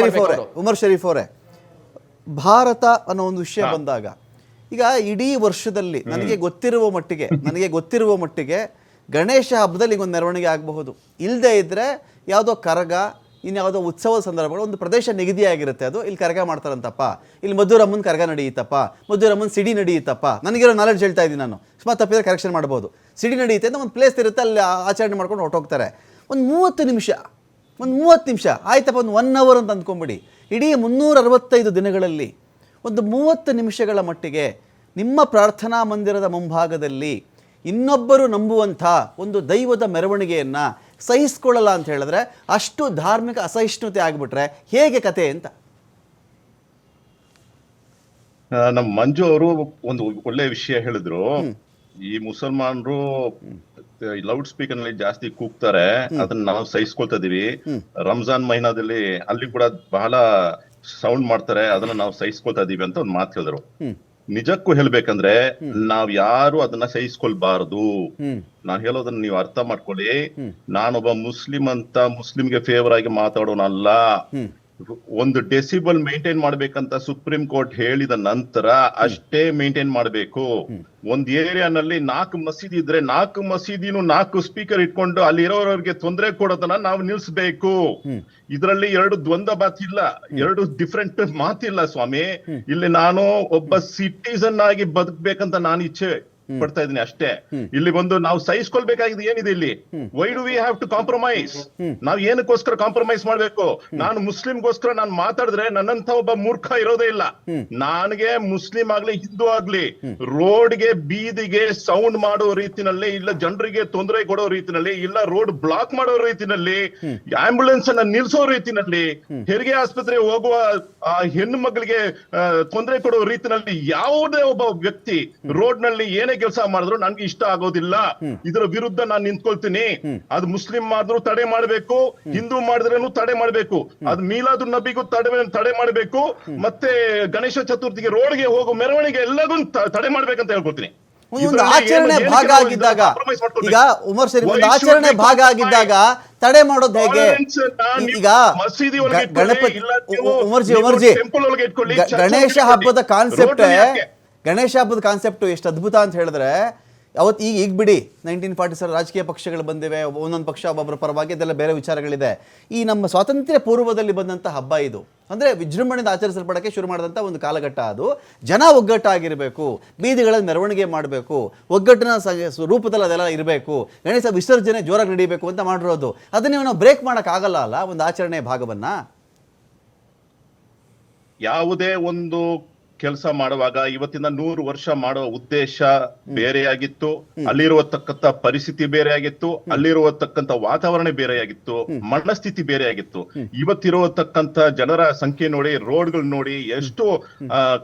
ಶರೀಫ್ ಅವರೇ. ಉಮರ್ ಶರೀಫ್ ಅವರೇ. ಭಾರತ ಅನ್ನೋ ಒಂದು ವಿಷಯ ಬಂದಾಗ ಈಗ ಇಡೀ ವರ್ಷದಲ್ಲಿ ನನಗೆ ಗೊತ್ತಿರುವ ಮಟ್ಟಿಗೆ ನನಗೆ ಗೊತ್ತಿರುವ ಮಟ್ಟಿಗೆ ಗಣೇಶ ಹಬ್ಬದಲ್ಲಿ ಈಗ ಒಂದು ಮೆರವಣಿಗೆ ಆಗಬಹುದು. ಇಲ್ಲದೆ ಇದ್ರೆ ಯಾವುದೋ ಕರಗ ಇನ್ಯಾವುದೋ ಉತ್ಸವದ ಸಂದರ್ಭಗಳು ಒಂದು ಪ್ರದೇಶ ನಿಗದಿಯಾಗಿರುತ್ತೆ ಅದು. ಇಲ್ಲಿ ಕರಗ ಮಾಡ್ತಾರಂತಪ್ಪ. ಇಲ್ಲಿ ಮಧುರಮ್ಮನ ಕರಗ ನಡೆಯುತ್ತಪ್ಪ. ಮಧುರಮ್ಮನ ಸಿಡಿ ನಡೆಯುತ್ತಪ್ಪ. ನನಗಿರೋ ನಾಲೆಡ್ಜ್ ಹೇಳ್ತಾ ಇದ್ದೀನಿ ನಾನು. ಸುಮಾರು ತಪ್ಪಿದ್ರೆ ಕರೆಕ್ಷನ್ ಮಾಡ್ಬೋದು. ಸಿಡಿ ನಡೆಯುತ್ತೆ ಅಂತ ಒಂದು ಪ್ಲೇಸ್ ಇರುತ್ತೆ ಅಲ್ಲಿ ಆಚರಣೆ ಮಾಡ್ಕೊಂಡು ಹೊರಟೋಗ್ತಾರೆ. ಒಂದು ಮೂವತ್ತು ನಿಮಿಷ ಒಂದು ಮೂವತ್ತು ನಿಮಿಷ. ಆಯ್ತಪ್ಪ ಒಂದು ಒನ್ ಅವರ್ ಅಂತ ಅಂದ್ಕೊಂಬಿಡಿ. ಇಡೀ ಮುನ್ನೂರ ಅರವತ್ತೈದು ದಿನಗಳಲ್ಲಿ ಒಂದು ಮೂವತ್ತು ನಿಮಿಷಗಳ ಮಟ್ಟಿಗೆ ನಿಮ್ಮ ಪ್ರಾರ್ಥನಾ ಮಂದಿರದ ಮುಂಭಾಗದಲ್ಲಿ ಇನ್ನೊಬ್ಬರು ನಂಬುವಂಥ ಒಂದು ದೈವದ ಮೆರವಣಿಗೆಯನ್ನು ಸಹಿಸ್ಕೊಳ್ಳಲ್ಲ ಅಂತ ಹೇಳಿದ್ರೆ ಅಷ್ಟು ಧಾರ್ಮಿಕ ಅಸಹಿಷ್ಣುತೆ ಆಗಿಬಿಟ್ರೆ ಹೇಗೆ ಕತೆ ಅಂತ? ನಮ್ಮ ಮಂಜು ಅವರು ಒಂದು ಒಳ್ಳೆ ವಿಷಯ ಹೇಳಿದ್ರು. ಈ ಮುಸಲ್ಮಾನರು ಲೌಡ್ ಸ್ಪೀಕರ್ನಲ್ಲಿ ಜಾಸ್ತಿ ಕೂಗ್ತಾರೆ ಅದನ್ನ ನಾವು ಸಹಿಸ್ಕೊಳ್ತಾ ಇದೀವಿ. ರಂಜಾನ್ ಮಹಿನಾದಲ್ಲಿ ಅಲ್ಲಿ ಕೂಡ ಬಹಳ ಸೌಂಡ್ ಮಾಡ್ತಾರೆ ಅದನ್ನ ನಾವು ಸಹಿಸ್ಕೊಳ್ತಾ ಇದೀವಿ ಅಂತ ಒಂದು ಮಾತು ಹೇಳಿದ್ರು. ನಿಜಕ್ಕೂ ಹೇಳ್ಬೇಕಂದ್ರೆ ನಾವ್ ಯಾರು ಅದನ್ನ ಸಹಿಸ್ಕೊಳ್ಬಾರದು. ನಾನು ನಾನ್ ಹೇಳೋದನ್ನ ನೀವು ಅರ್ಥ ಮಾಡ್ಕೊಳ್ಳಿ. ನಾನೊಬ್ಬ ಮುಸ್ಲಿಂ ಅಂತ ಮುಸ್ಲಿಂಗೆ ಫೇವರ್ ಆಗಿ ಮಾತಾಡೋನಲ್ಲ. ಒಂದು ಡೆಸಿಬಲ್ ಮೇಂಟೈನ್ ಮಾಡ್ಬೇಕಂತ ಸುಪ್ರೀಂ ಕೋರ್ಟ್ ಹೇಳಿದ ನಂತರ ಅಷ್ಟೇ ಮೇಂಟೈನ್ ಮಾಡ್ಬೇಕು. ಒಂದ್ ಏರಿಯಾನಲ್ಲಿ ನಾಲ್ಕು ಮಸೀದಿ ಇದ್ರೆ ನಾಲ್ಕು ಮಸೀದಿನೂ ನಾಲ್ಕು ಸ್ಪೀಕರ್ ಇಟ್ಕೊಂಡು ಅಲ್ಲಿ ಇರೋರವ್ರಿಗೆ ತೊಂದರೆ ಕೊಡೋದನ್ನ ನಾವು ನಿಲ್ಸ್ಬೇಕು. ಇದರಲ್ಲಿ ಎರಡು ದ್ವಂದ್ವ ಇಲ್ಲ ಎರಡು ಡಿಫ್ರೆಂಟ್ ಮಾತಿಲ್ಲ ಸ್ವಾಮಿ. ಇಲ್ಲಿ ನಾನು ಒಬ್ಬ ಸಿಟಿಸನ್ ಆಗಿ ಬದುಕ್ಬೇಕಂತ ನಾನು ಇಚ್ಛೆ. ಪಡ್ತಾ ಇದೀನಿ ಅಷ್ಟೇ. ಇಲ್ಲಿ ಬಂದು ನಾವು ಸಹಿಸ್ಕೊಳ್ಬೇಕಾಗಿದೆ ಏನಿದೆ ಇಲ್ಲಿ? Why do we have to compromise ನಾವು ಏನಕ್ಕೋಸ್ಕರ ಕಾಂಪ್ರಮೈಸ್ ಮಾಡ್ಬೇಕು? ನಾನು ಮುಸ್ಲಿಂಗೋಸ್ಕರ ನಾನು ಮಾತಾಡಿದ್ರೆ ನನ್ನಂತ ಒಬ್ಬ ಮೂರ್ಖ ಇರೋದೇ ಇಲ್ಲ. ನನಗೆ ಮುಸ್ಲಿಂ ಆಗ್ಲಿ ಹಿಂದೂ ಆಗ್ಲಿ ರೋಡ್ಗೆ ಬೀದಿಗೆ ಸೌಂಡ್ ಮಾಡೋ ರೀತಿನಲ್ಲಿ ಇಲ್ಲ ಜನರಿಗೆ ತೊಂದರೆ ಕೊಡೋ ರೀತಿನಲ್ಲಿ ಇಲ್ಲ ರೋಡ್ ಬ್ಲಾಕ್ ಮಾಡೋ ರೀತಿನಲ್ಲಿ ಆಂಬ್ಯುಲೆನ್ಸ್ ಅನ್ನ ನಿಲ್ಸೋ ರೀತಿನಲ್ಲಿ ಹೆರಿಗೆ ಆಸ್ಪತ್ರೆ ಹೋಗುವ ಹೆಣ್ಣು ಮಗಳಿಗೆ ತೊಂದರೆ ಕೊಡೋ ರೀತಿನಲ್ಲಿ ಯಾವುದೇ ಒಬ್ಬ ವ್ಯಕ್ತಿ ರೋಡ್ನಲ್ಲಿ ಏನೇ ಕೆಲಸ ಮಾಡಿದ್ರು ನನ್ಗೆ ಇಷ್ಟ ಆಗೋದಿಲ್ಲ. ಇದರ ವಿರುದ್ಧ ನಾನು ನಿಂತ್ಕೊಳ್ತೀನಿ. ಅದು ಮುಸ್ಲಿಂ ಆದ್ರೂ ತಡೆ ಮಾಡ್ಬೇಕು ಹಿಂದೂ ಮಾಡಿದ್ರೇನು ತಡೆ ಮಾಡ್ಬೇಕು. ಅದು ಮೀಲಾದು ನಬಿಗೂ ತಡೆ ತಡೆ ಮಾಡ್ಬೇಕು. ಮತ್ತೆ ಗಣೇಶ ಚತುರ್ಥಿಗೆ ರೋಡ್ಗೆ ಹೋಗೋ ಮೆರವಣಿಗೆ ಎಲ್ಲದೂ ತಡೆ ಮಾಡ್ಬೇಕಂತ ಹೇಳ್ಕೊತೀನಿ ಒಂದು ಆಚರಣೆ ಭಾಗ ಆಗಿದ್ದಾಗ ಈಗ ಉಮರ್ ಶರೀಫ್ ಒಂದು ಆಚರಣೆ ಭಾಗ? ಆಗಿದ್ದಾಗ ತಡೆ ಮಾಡೋದು ಹೇಗೆ? ಈಗ ಗಣಪತಿ ಉಮರ್ಜಿ ಉಮರ್ಜಿ ಗಣೇಶ ಹಬ್ಬದ ಕಾನ್ಸೆಪ್ಟ್? ಗಣೇಶ ಹಬ್ಬದ ಕಾನ್ಸೆಪ್ಟು ಎಷ್ಟು ಅದ್ಭುತ ಅಂತ ಹೇಳಿದ್ರೆ ಅವತ್ತು ಈಗ ಈಗ ಬಿಡಿ ನೈನ್ಟೀನ್ ಫಾರ್ಟಿ ಸರ್ ರಾಜಕೀಯ ಪಕ್ಷಗಳು ಬಂದಿವೆ ಒಂದೊಂದು ಪಕ್ಷ ಒಬ್ಬೊಬ್ಬರ ಪರವಾಗಿ ಅದೆಲ್ಲ ಬೇರೆ ವಿಚಾರಗಳಿದೆ. ಈ ನಮ್ಮ ಸ್ವಾತಂತ್ರ್ಯ ಪೂರ್ವದಲ್ಲಿ ಬಂದಂಥ ಹಬ್ಬ ಇದು. ಅಂದರೆ ವಿಜೃಂಭಣೆಯಿಂದ ಆಚರಿಸಲ್ಪಡೋಕ್ಕೆ ಶುರು ಮಾಡಿದಂಥ ಒಂದು ಕಾಲಘಟ್ಟ ಅದು. ಜನ ಒಗ್ಗಟ್ಟಾಗಿರಬೇಕು, ಬೀದಿಗಳಲ್ಲಿ ಮೆರವಣಿಗೆ ಮಾಡಬೇಕು, ಒಗ್ಗಟ್ಟಿನ ರೂಪದಲ್ಲಿ ಅದೆಲ್ಲ ಇರಬೇಕು, ಗಣೇಶ ವಿಸರ್ಜನೆ ಜೋರಾಗಿ ನಡೀಬೇಕು ಅಂತ ಮಾಡಿರೋದು. ಅದನ್ನೇ ನಾವು ಬ್ರೇಕ್ ಮಾಡೋಕ್ಕಾಗಲ್ಲ ಅಲ್ಲ, ಒಂದು ಆಚರಣೆಯ ಭಾಗವನ್ನ? ಯಾವುದೇ ಒಂದು ಕೆಲಸ ಮಾಡುವಾಗ ಇವತ್ತಿಂದ ನೂರು ವರ್ಷ ಮಾಡುವ ಉದ್ದೇಶ ಬೇರೆಯಾಗಿತ್ತು. ಅಲ್ಲಿರುವತಕ್ಕಂತ ಪರಿಸ್ಥಿತಿ ಬೇರೆಯಾಗಿತ್ತು. ಅಲ್ಲಿರುವತಕ್ಕಂತ ವಾತಾವರಣ ಬೇರೆಯಾಗಿತ್ತು. ಮನಸ್ಥಿತಿ ಬೇರೆಯಾಗಿತ್ತು. ಇವತ್ತಿರುವತಕ್ಕಂತ ಜನರ ಸಂಖ್ಯೆ ನೋಡಿ ರೋಡ್ಗಳು ನೋಡಿ ಎಷ್ಟು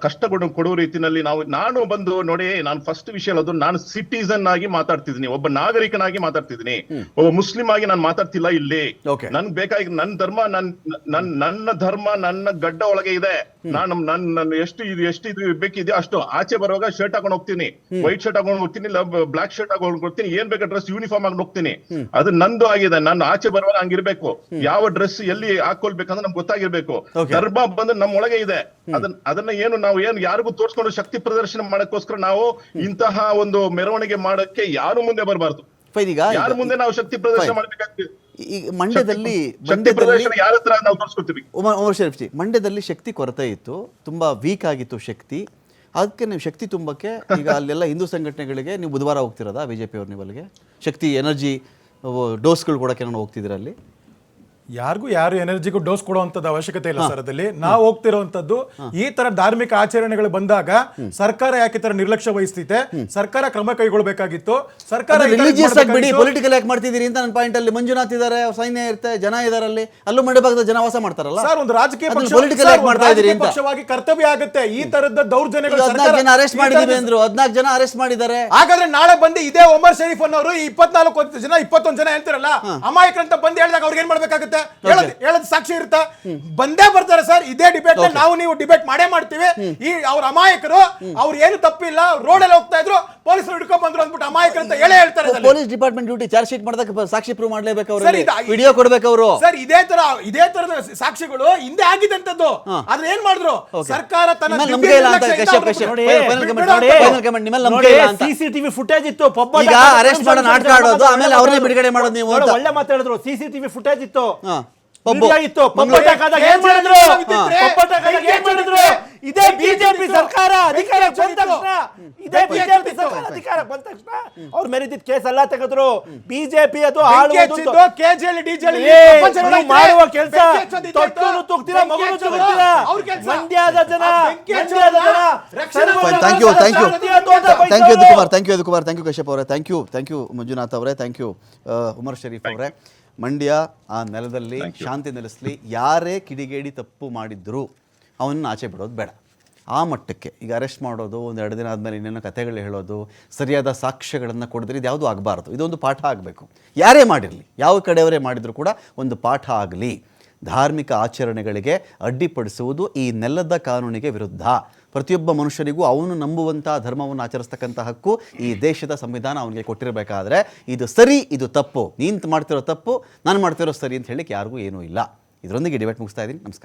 ಕಷ್ಟಗಳು ಕೊಡುವ ರೀತಿನಲ್ಲಿ ನಾವು ನಾನು ಬಂದು ನೋಡಿ ನಾನು ಫಸ್ಟ್ ವಿಷಯ ಅದು ನಾನು ಸಿಟಿಸನ್ ಆಗಿ ಮಾತಾಡ್ತಿದ್ದೀನಿ. ಒಬ್ಬ ನಾಗರಿಕನಾಗಿ ಮಾತಾಡ್ತಿದ್ದೀನಿ. ಒಬ್ಬ ಮುಸ್ಲಿಂ ಆಗಿ ನಾನು ಮಾತಾಡ್ತಿಲ್ಲ ಇಲ್ಲಿ. ನನ್ ನನ್ಗೆ ಬೇಕಾಗಿ ನನ್ನ ಧರ್ಮ ನನ್ನ ನನ್ ನನ್ನ ಧರ್ಮ ನನ್ನ ಗಡ್ಡ ಒಳಗೆ ಇದೆ. ನಾನು ನನ್ನ ನನ್ ಎಷ್ಟು ಇದು ಎಷ್ಟು ಇದು ಬೇಕಿದೆಯೋ ಅಷ್ಟು ಆಚೆ ಬರುವಾಗ ಶರ್ಟ್ ಹಾಕೊಂಡು ಹೋಗ್ತೀನಿ. ವೈಟ್ ಶರ್ಟ್ ಹಾಕೊಂಡು ಹೋಗ್ತೀನಿ ಇಲ್ಲ ಬ್ಲಾಕ್ ಶರ್ಟ್ ಹಾಕೊಂಡು ಹೋಗ್ತೀನಿ ಏನ್ ಬೇಕಾ ಡ್ರೆಸ್ ಯೂನಿಫಾರ್ಮ್ ಆಗಿ ಹೋಗ್ತೀನಿ. ಅದು ನಂದು ಆಗಿದೆ ನಾನು ಆಚೆ ಬರುವಾಗ ಹಂಗಿರ್ಬೇಕು. ಯಾವ ಡ್ರೆಸ್ ಎಲ್ಲಿ ಹಾಕೊಳ್ಬೇಕಂದ್ರೆ ನಮ್ಗೆ ಗೊತ್ತಾಗಿರ್ಬೇಕು. ಗರ್ಭ ಧರ್ಮ ಬಂದು ನಮ್ಮ ಒಳಗೆ ಇದೆ. ಅದನ್ನ ಅದನ್ನ ಏನು ನಾವು ಏನು ಯಾರಿಗೂ ತೋರ್ಸ್ಕೊಂಡು ಶಕ್ತಿ ಪ್ರದರ್ಶನ ಮಾಡಕ್ಕೋಸ್ಕರ ನಾವು ಇಂತಹ ಒಂದು ಮೆರವಣಿಗೆ ಮಾಡಕ್ಕೆ ಯಾರು ಮುಂದೆ ಬರಬಾರ್ದು. ಯಾರು ಮುಂದೆ ನಾವು ಶಕ್ತಿ ಪ್ರದರ್ಶನ ಮಾಡ್ಬೇಕಾಗ್ತೀವಿ ಮಾಡ್ಬೇಕಾಗ್ತದೆ? ಈಗ ಮಂಡ್ಯದಲ್ಲಿ ಮಂಡ್ಯದಲ್ಲಿ ಉಮರ್ ಶರೀಫ್ ಜಿ ಮಂಡ್ಯದಲ್ಲಿ ಶಕ್ತಿ ಕೊರತೆ ಇತ್ತು ತುಂಬಾ ವೀಕ್ ಆಗಿತ್ತು ಶಕ್ತಿ. ಅದಕ್ಕೆ ನೀವು ಶಕ್ತಿ ತುಂಬಕ್ಕೆ ಈಗ ಅಲ್ಲೆಲ್ಲ ಹಿಂದೂ ಸಂಘಟನೆಗಳಿಗೆ ನೀವು ಬುಧವಾರ ಹೋಗ್ತಿರೋದಾ ಬಿಜೆಪಿ ಅವ್ರ ಅಲ್ಲಿಗೆ ಶಕ್ತಿ ಎನರ್ಜಿ ಡೋಸ್ಗಳು ಕೊಡೋಕ್ಕೆ ನಾನು ಹೋಗ್ತಿದ್ದೀರಾ ಅಲ್ಲಿ? ಯಾರಿಗೂ ಯಾರು ಎನರ್ಜಿಗೂ ಡೋಸ್ ಕೊಡುವಂತದ್ದು ಅವಶ್ಯಕತೆ ಇಲ್ಲ ಸರ್ ಅದಲ್ಲಿ ನಾವು ಹೋಗ್ತಿರುವಂತದ್ದು ಈ ತರ ಧಾರ್ಮಿಕ ಆಚರಣೆಗಳು ಬಂದಾಗ ಸರ್ಕಾರ ಯಾಕೆ ತರ ನಿರ್ಲಕ್ಷ್ಯ ವಹಿಸ್ತಿದೆ? ಸರ್ಕಾರ ಕ್ರಮ ಕೈಗೊಳ್ಬೇಕಾಗಿತ್ತು. ಸರ್ಕಾರ ರಿಲಿಜಿಯಸ್ ಆಗಿ ಬಿಡಿ. ಪೊಲಿಟಿಕಲ್ ಯಾಕೆ ಮಾಡ್ತಿದ್ದೀರಿ ಅಂತ ನನ್ನ ಪಾಯಿಂಟ್ ಅಲ್ಲಿ ಮಂಜುನಾಥ್ ಇದ್ದಾರೆ ಸೈನ್ಯ ಇರುತ್ತೆ ಜನ ಇದ್ದಾರೆ ಅಲ್ಲಿ ಅಲ್ಲೂ ಮಂಡ್ಯ ಭಾಗದ ಜನ ವಾಸ ಮಾಡ್ತಾರಲ್ಲ? ಸರ್ ಒಂದು ರಾಜಕೀಯ ಪಕ್ಷ ಸರ್, ಯಾಕೆ ಮಾಡ್ತಾ ಇದ್ದೀರಿ ಅಂತ? ಪಕ್ಷವಾಗಿ ಕರ್ತವ್ಯ ಆಗುತ್ತೆ. ಈ ತರದ ದೌರ್ಜನ್ಯಗಳು ಹದಿನಾಲ್ಕು ಜನ ಅರೆಸ್ಟ್ ಮಾಡಿದೀವಿ ಅಂದ್ರು ಹದಿನಾಲ್ಕು ಜನ ಅರೆಸ್ಟ್ ಮಾಡಿದ್ದಾರೆ ಹಾಗಾದ್ರೆ ನಾಳೆ ಬಂದು ಇದೇ ಒಮರ್ ಶರೀಫ್ ಅನ್ನೋರು ಇಪ್ಪತ್ನಾಲ್ಕು ಜನ ಇಪ್ಪತ್ತೊಂದು ಜನ ಹೇಳ್ತಿರಲ್ಲ? ಅಮಾಯಕರಂತ ಬಂದು ಹೇಳಿದಾಗ ಅವ್ರಿಗೆ ಏನ್ ಮಾಡ್ಬೇಕಾಗುತ್ತೆ? ಹೇಳದ್ ಹೇಳದ್ ಸಾಕ್ಷಿ ಇರುತ್ತಾ? ಬಂದೇ ಬರ್ತಾರೆ ಸರ್. ಇದೇ ಡಿಬೇಟ್ ನಾವು ನೀವು ಡಿಬೇಟ್ ಮಾಡೇ ಮಾಡ್ತೀವಿ. ಈ ಅವ್ರ ಅಮಾಯಕರು ಅವ್ರು ಏನು ತಪ್ಪಿಲ್ಲ ರೋಡ್ ಅಲ್ಲಿ ಹೋಗ್ತಾ ಇದ್ರು ಪೊಲೀಸರು ಹಿಡ್ಕೊಂಡ್ ಬಂದ್ರು ಅಂದ್ಬಿಟ್ಟು ಅಮಾಯಕ ಅಂತ ಹೇಳೇ ಹೇಳ್ತಾರೆ ಇದ್ರಲ್ಲಿ. Police department duty charge sheet ಮಾಡಿದಾಗ ಸಾಕ್ಷಿ ಪ್ರೂವ್ ಮಾಡ್ಲೇಬೇಕು ಸರ್, ಇದು- ವಿಡಿಯೋ ಕೊಡ್ಬೇಕು ಅವರು. ಸರ್ ಇದೇ ತರ ಇದೇ ತರದ ಸಾಕ್ಷಿಗಳು ಹಿಂದೆ ಆಗಿದ್ದಂತದ್ದು ಹಾ. ಆದ್ರೆ ಏನ್ ಮಾಡಿದ್ರು? ಸರ್ಕಾರ ತನ್ನ ನಿಮ್ಮಲ್ಲಿ ದಿವ್ಯ ನಂಬಿಕೆ ಇಲ್ಲ ಅಂತ ಕಶ್ಯಪ್ ಕಶ್ಯಪ್ ನಿಮ್ಮಲ್ಲಿ ನಂಬಿಕೆ ಇಲ್ಲ ಅಂತ. ಸಿಸಿಟಿವಿ ಫುಟೇಜ್ ಇತ್ತು ಪೊಬ್ಬ ಈಗ arrest ಮಾಡೋ ನಾಟಕ ಆಡೋದು, ಆಮೇಲೆ ಅವ್ರನ್ನೇ ಬಿಡುಗಡೆ ಮಾಡೋದು ನೀವು ಅಂತ. ಒಳ್ಳೆ ಮಾತಾಡಿದ್ರು. ಸಿಸಿಟಿವಿ ಫುಟೇಜ್ ಇತ್ತು. ಹಾ. ಪಬ್ಬು. Video ಇತ್ತು. ಪಬ್ಬ ಮಂಗ್ಳೂರು- ಹಾಕಾದಾಗ ಏನ್ ಮಾಡಿದ್ರು? ಪಬ್ಬ ಹಾಕಾದಾಗ ಏನ್ ಮಾಡಿದ್ರು? ಇದೇ ಬಿಜೆಪಿ ಸರ್ಕಾರ ಅಧಿಕಾರ ಬಂದ ತಕ್ಷಣ ಇದೇ ಬಿಜೆಪಿ ಸರ್ಕಾರ ಅಧಿಕಾರ ಬಂದ ತಕ್ಷಣ ಅವ್ರ ಮೇಲಿದ್ದ ಕೇಸ್ ಎಲ್ಲ ತೆಗೆದ್ರು. ಬಿಜೆಪಿ ಅದು ಆಳುವುದು ನೀವು ನೋಡಕ್ಕೆ ಮಾಡುವ ಕೆಲಸ ತೊಟ್ಟನು ತುಗ್ತೀರಾ ಬೆಂಕಿ ತುಗ್ತೀರಾ? ಮಂಡ್ಯದ ಜನ ಮಂಡ್ಯದ ಜನ ರಕ್ಷಣಾ thank you thank you thank you Kumar thank you Kumar thank you Kashyap ಅವರೇ. Thank you thank you Manjunath ಅವರೇ. ಥ್ಯಾಂಕ್ ಯು ಉಮರ್ ಶರೀಫ್ ಅವರೇ. ಮಂಡ್ಯ ಆ ನೆಲದಲ್ಲಿ ಶಾಂತಿ ನೆಲೆಸಲಿ ಯಾರೇ ಕಿಡಿಗೇಡಿ ತಪ್ಪು ಮಾಡಿದ್ರು ಅವನ್ನ ಆಚೆ ಬಿಡೋದು ಬೇಡ. ಆ ಮಟ್ಟಕ್ಕೆ ಈಗ ಅರೆಸ್ಟ್ ಮಾಡೋದು, ಒಂದು ಎರಡು ದಿನ ಆದಮೇಲೆ ಇನ್ನೇನೋ ಕಥೆಗಳು ಹೇಳೋದು, ಸರಿಯಾದ ಸಾಕ್ಷ್ಯಗಳನ್ನು ಕೊಡಿದ್ರೆ ಇದು ಯಾವುದೂ ಆಗಬಾರ್ದು. ಇದೊಂದು ಪಾಠ ಆಗಬೇಕು. ಯಾರೇ ಮಾಡಿರಲಿ, ಯಾವ ಕಡೆಯವರೇ ಮಾಡಿದರೂ ಕೂಡ ಒಂದು ಪಾಠ ಆಗಲಿ. ಧಾರ್ಮಿಕ ಆಚರಣೆಗಳಿಗೆ ಅಡ್ಡಿಪಡಿಸುವುದು ಈ ನೆಲದ ಕಾನೂನಿಗೆ ವಿರುದ್ಧ. ಪ್ರತಿಯೊಬ್ಬ ಮನುಷ್ಯನಿಗೂ ಅವನು ನಂಬುವಂಥ ಧರ್ಮವನ್ನು ಆಚರಿಸ್ತಕ್ಕಂಥ ಹಕ್ಕು ಈ ದೇಶದ ಸಂವಿಧಾನ ಅವನಿಗೆ ಕೊಟ್ಟಿರಬೇಕಾದ್ರೆ, ಇದು ಸರಿ, ಇದು ತಪ್ಪು. ನೀನು ಮಾಡ್ತಿರೋ ತಪ್ಪು, ನಾನು ಮಾಡ್ತಿರೋ ಸರಿ ಅಂತ ಹೇಳಿಕ್ಕೆ ಯಾರಿಗೂ ಏನೂ ಇಲ್ಲ. ಇದರೊಂದಿಗೆ ಡಿಬೇಟ್ ಮುಗಿಸ್ತಾ ಇದ್ದೀನಿ. ನಮಸ್ಕಾರ.